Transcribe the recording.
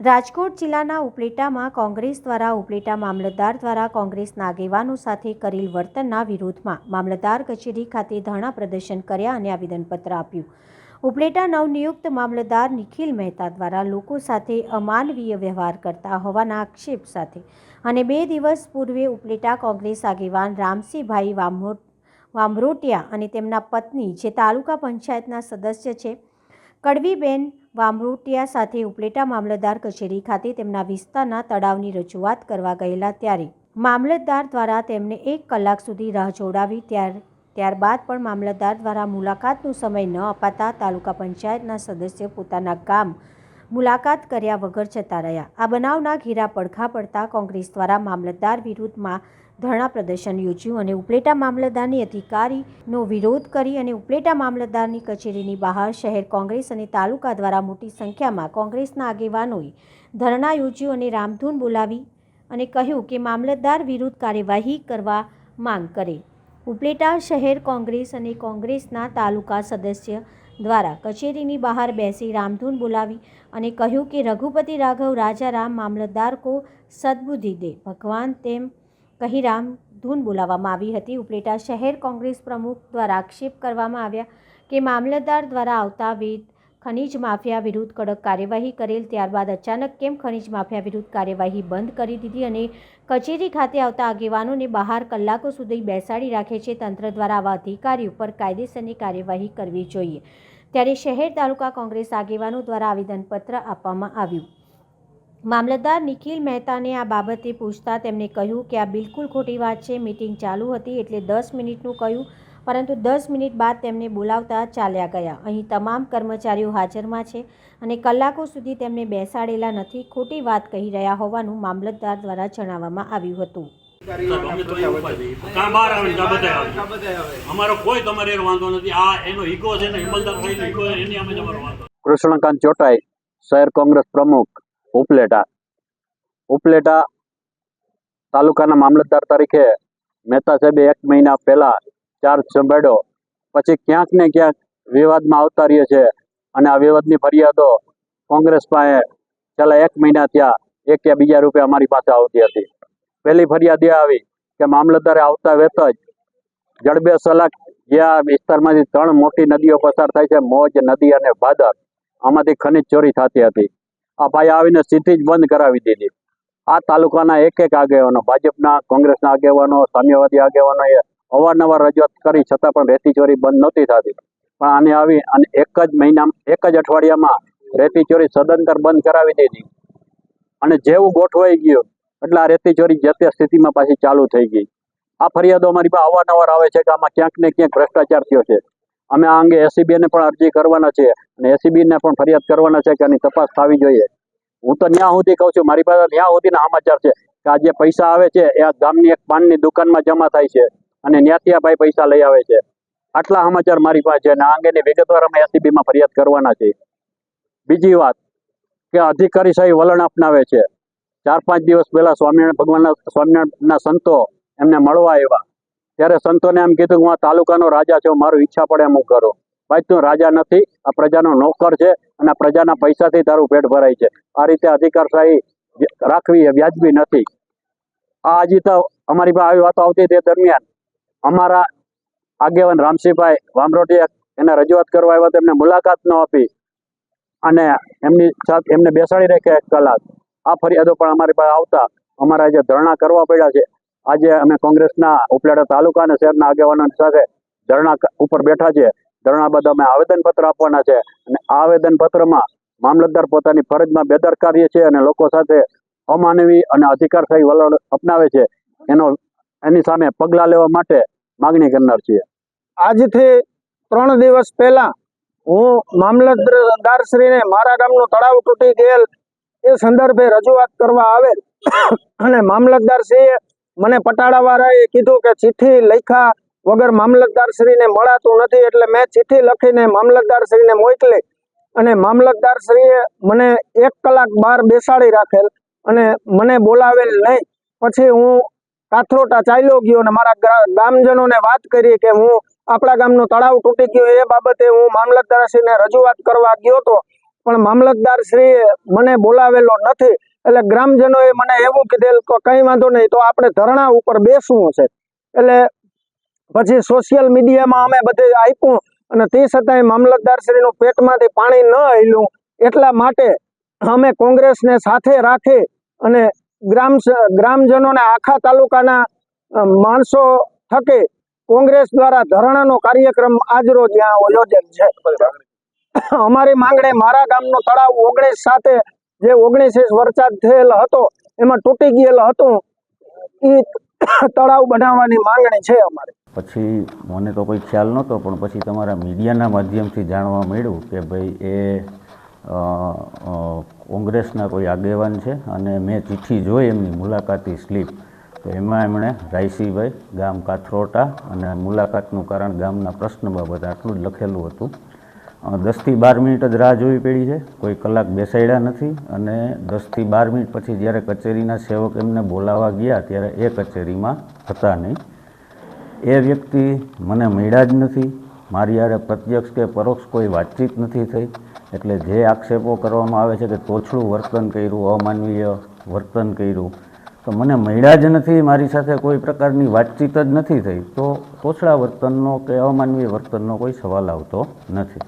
રાજકોટ જિલ્લાના ઉપલેટામાં કોંગ્રેસ દ્વારા ઉપલેટા મામલતદાર દ્વારા કોંગ્રેસના આગેવાનો સાથે કરેલ વર્તનના વિરોધમાં મામલતદાર કચેરી ખાતે ધરણા પ્રદર્શન કર્યા અને આવેદનપત્ર આપ્યું. ઉપલેટા નવનિયુક્ત મામલતદાર નિખિલ મહેતા દ્વારા લોકો સાથે અમાનવીય વ્યવહાર કરતા હોવાના આક્ષેપ સાથે અને બે દિવસ પૂર્વે ઉપલેટા કોંગ્રેસ આગેવાન રામસિંહભાઈ વામો વામરોટિયા અને તેમના પત્ની જે તાલુકા પંચાયતના સદસ્ય છે કડવીબેન વામરોટિયા સાથે ઉપલેટા મામલતદાર કચેરી ખાતે તેમના વિસ્તારના તળાવની રજૂઆત કરવા ગયેલા ત્યારે મામલતદાર દ્વારા તેમને એક કલાક સુધી રાહ જોડાવી ત્યાર, ત્યારબાદ પણ મામલતદાર દ્વારા મુલાકાતનો સમય ન અપાતા તાલુકા પંચાયતના સદસ્ય પોતાના ગામ મુલાકાત કર્યા વગર જતા રહ્યા. આ બનાવના ઘેરા પડખા પડતા કોંગ્રેસ દ્વારા મામલતદાર વિરુદ્ધમાં ધરણા પ્રદર્શન યોજ્યું અને ઉપલેટા મામલતદારની અધિકારીનો વિરોધ કરી અને ઉપલેટા મામલતદારની કચેરીની બહાર શહેર કોંગ્રેસ અને તાલુકા દ્વારા મોટી સંખ્યામાં કોંગ્રેસના આગેવાનોએ ધરણા યોજ્યું અને રામધૂન બોલાવી અને કહ્યું કે મામલતદાર વિરુદ્ધ કાર્યવાહી કરવા માંગ કરે. ઉપલેટા શહેર કોંગ્રેસ અને કોંગ્રેસના તાલુકા સદસ્ય દ્વારા કચેરીની બહાર બેસી રામધૂન બોલાવી અને કહ્યું કે રઘુપતિ રાઘવ રાજારામ મામલતદાર કો સદબુદ્ધિ દે. ભગવાન તેમ કહી રામધૂન બોલાવવામાં આવી હતી. ઉપલેટા શહેર કોંગ્રેસ પ્રમુખ દ્વારા આક્ષેપ કરવામાં આવ્યા કે મામલતદાર દ્વારા આવતા વેદ ખનીજ માફિયા વિરુદ્ધ કડક કાર્યવાહી કરેલ, ત્યારબાદ અચાનક કેમ ખનીજ માફિયા વિરુદ્ધ કાર્યવાહી બંધ કરી દીધી અને કચેરી ખાતે આવતા આગેવાનોને બહાર કલાકો સુધી બેસાડી રાખે છે, તંત્ર દ્વારા આવા અધિકારી ઉપર કાયદેસરની કાર્યવાહી કરવી જોઈએ. ત્યારે શહેર તાલુકા કોંગ્રેસ આગેવાનો દ્વારા આવેદનપત્ર આપવામાં આવ્યું. મામલતદાર નિખિલ મહેતાને આ બાબતે પૂછતા તેમણે કહ્યું કે આ બિલકુલ ખોટી વાત છે મિટિંગ ચાલુ હતી એટલે દસ મિનિટનું કહ્યું પરંતુ દસ મિનિટ બાદ તેમને બોલાવતા ચાલ્યા ગયા. અહીં તમામ કર્મચારીઓ હાજરમાં છે અને કલાકો સુધી તેમને બેસાડેલા નથી ખોટી વાત કહી રહ્યા હોવાનું મામલતદાર દ્વારા જણાવવામાં આવ્યું હતું. અમારો કોઈ તમારે વાંધો નથી. આ એનો ઈગો છે ને હિમલદાર એની અમે તમારો વાંધો કૃષ્ણકાંત ચોટાઈ શહેર કોંગ્રેસ પ્રમુખ. ઉપલેટા. ઉપલેટા તાલુકાના મામલતદાર તરીકે મહેતા સાહેબે એક મહિના પહેલા ચાર્જ સંભાળ્યો. પછી ક્યાંક ને ક્યાંક વિવાદમાં આવતા રહીએ છે અને આ વિવાદની ફરિયાદો કોંગ્રેસ પાસે છેલ્લા એક મહિના ત્યાં એક કે બીજા રૂપિયા અમારી પાસે આવતી હતી. પહેલી ફરિયાદ એ આવી કે મામલતદારે આવતા વેત જ જડબે સલાક જે આ વિસ્તારમાંથી ત્રણ મોટી નદીઓ પસાર થાય છે. મોજ નદી અને ભાદર. આમાંથી ખનિજ ચોરી થતી હતી. આ ભાઈ આવીને સીધી જ બંધ કરાવી દીધી. આ તાલુકાના એક એક આગેવાનો, ભાજપના, કોંગ્રેસના આગેવાનો, સામ્યવાદી આગેવાનો એ અવારનવાર રજૂઆત કરી, છતાં પણ રેતી ચોરી બંધ નહોતી થતી. પણ આને આવી અને એક જ મહિના એક જ અઠવાડિયામાં રેતી ચોરી સદંતર બંધ કરાવી દીધી. અને જેવું ગોઠવાઈ ગયું, એટલે આ રેતી ચોરી જે તે સ્થિતિમાં પાછી ચાલુ થઈ ગઈ. આ ફરિયાદો અમારી પાસે અવારનવાર આવે છે કે આમાં ક્યાંક ને ક્યાંક ભ્રષ્ટાચાર થયો છે. અમે આ અંગે એસીબીને પણ અરજી કરવાના છે અને એસીબી ને પણ ફરિયાદ કરવાના છે કે આની તપાસ થવી જોઈએ. હું તો ત્યાં સુધી કહું છું, મારી પાસે ત્યાં સુધીના સમાચાર છે કે આ જે પૈસા આવે છે, એ ગામની એક પાનની દુકાનમાં જમા થાય છે અને ન્યાતિયાભાઈ પૈસા લઈ આવે છે. આટલા સમાચાર મારી પાસે છે અને આ અંગેની વિગતવાર અમે એસીબી માં ફરિયાદ કરવાના છે બીજી વાત કે અધિકારી સાહેબ વલણ અપનાવે છે. ચાર પાંચ દિવસ પહેલા સ્વામિનારાયણ ભગવાનના, સ્વામિનારાયણના સંતો એમને મળવા આવ્યા. ત્યારે સંતોને એમ કીધું કે હું આ તાલુકાનો રાજા છું, મારું ઈચ્છા પડે એમ હું કરું. ભાઈ, તું રાજા નથી, આ પ્રજાનો નોકર છે અને પ્રજાના પૈસાથી તારું પેટ ભરાય છે. આ રીતે અધિકારશાહી રાખવી એ વ્યાજબી નથી. આ હજી તો અમારી પાસે આવી વાતો આવતી તે દરમિયાન. અમારા આગેવાન રામસિંહભાઈ વામરોટીએ એને રજૂઆત કરવા આવ્યા તેમને મુલાકાત ન આપી. અને એમની સાથે એમને બેસાડી રાખ્યા એક કલાક. આ ફરિયાદો પણ અમારી પાસે આવતા. અમારા જે ધરણા કરવા પડ્યા છે આજે અમે કોંગ્રેસના ઉપલેટા તાલુકા અને શહેરના આગેવાનો સાથે ધરણા ઉપર બેઠા છે. ધરણા બાદ અમે આવેદનપત્ર આપવાના છે અને આ આવેદનપત્રમાં મામલતદાર પોતાની ફરજમાં બેદરકારી છે અને લોકો સાથે અમાનવી અને અધિકારશાહી વલણ અપનાવે છે. એનો, એની સામે પગલાં લેવા માટે માગણી કરનાર છીએ. આજથી ત્રણ દિવસ પહેલા હું મામલતદારશ્રીને મારા ગામનું તળાવ તૂટી ગયેલ એ સંદર્ભે રજૂઆત કરવા આવેલ અને મામલતદાર મને પટાડાવાળાએ કીધું કે ચિઠ્ઠી લખ્યા વગર મામલતદાર શ્રીને મળાતું નથી એટલે મેં ચિઠ્ઠી લખીને મામલતદાર શ્રીને મોકલી. અને મામલતદાર શ્રીએ મને એક કલાક બહાર બેસાડી રાખેલ અને મને બોલાવેલ નહીં. પછી હું કાથરોટા ચાલ્યો ગયો અને મારા ગામજનોને વાત કરી કે હું આપણા ગામનું તળાવ તૂટી ગયું એ બાબતે હું મામલતદારશ્રીને રજૂઆત કરવા ગયો હતો પણ મામલતદાર શ્રીએ મને બોલાવેલો નથી. એટલે ગ્રામજનોએ મને એવું કીધેલ કે કંઈ વાંધો નહીં, તો આપણે ધરણા ઉપર બેસવું છે. એટલે પછી સોશિયલ મીડિયામાં અમે બધે આપ્યું અને તે છતાંય મામલતદાર શ્રીનું પેટમાંથી પાણી ન હેલું એટલા માટે અમે કોંગ્રેસને સાથે રાખી અને ગ્રામ ગ્રામજનોને આખા તાલુકાના માણસો થકી કોંગ્રેસ દ્વારા ધરણાનો કાર્યક્રમ આજરોજ યોજેલ છે. અમારી માંગણી મારા ગામનું તળાવ ઓગણીસ સાથે જે ઓગણીસ ઇંચ વરસાદ થયેલ હતો, એમાં તૂટી ગયેલ હતું એ તળાવ બનાવવાની માંગણી છે અમારે. પછી મને તો કોઈ ખ્યાલ નહોતો, પણ પછી તમારા મીડિયાના માધ્યમથી જાણવા મળ્યું કે ભાઈ એ કોંગ્રેસના કોઈ આગેવાન છે, અને મેં ચિઠ્ઠી જોઈ એમની મુલાકાતી સ્લીપ. તો એમાં એમણે રાયસીભાઈ ગામ કાથરોટા અને મુલાકાતનું કારણ ગામના પ્રશ્ન બાબત આટલું જ લખેલું હતું. દસથી બાર મિનિટ જ રાહ જોવી પડી છે. કોઈ કલાક બેસાડ્યા નથી અને દસથી બાર મિનિટ પછી જ્યારે કચેરીના સેવક એમને બોલાવવા ગયા ત્યારે એ કચેરીમાં હતા નહીં. એ વ્યક્તિ મને મળ્યા જ નથી. મારી યારે પ્રત્યક્ષ કે પરોક્ષ કોઈ વાતચીત નથી થઈ. એટલે જે આક્ષેપો કરવામાં આવે છે કે તોછડું વર્તન કર્યું, અમાનવીય વર્તન કર્યું, તો મને મળ્યા જ નથી. મારી સાથે કોઈ પ્રકારની વાતચીત જ નથી થઈ. તો તોછડા વર્તનનો કે અમાનવીય વર્તનનો કોઈ સવાલ આવતો નથી.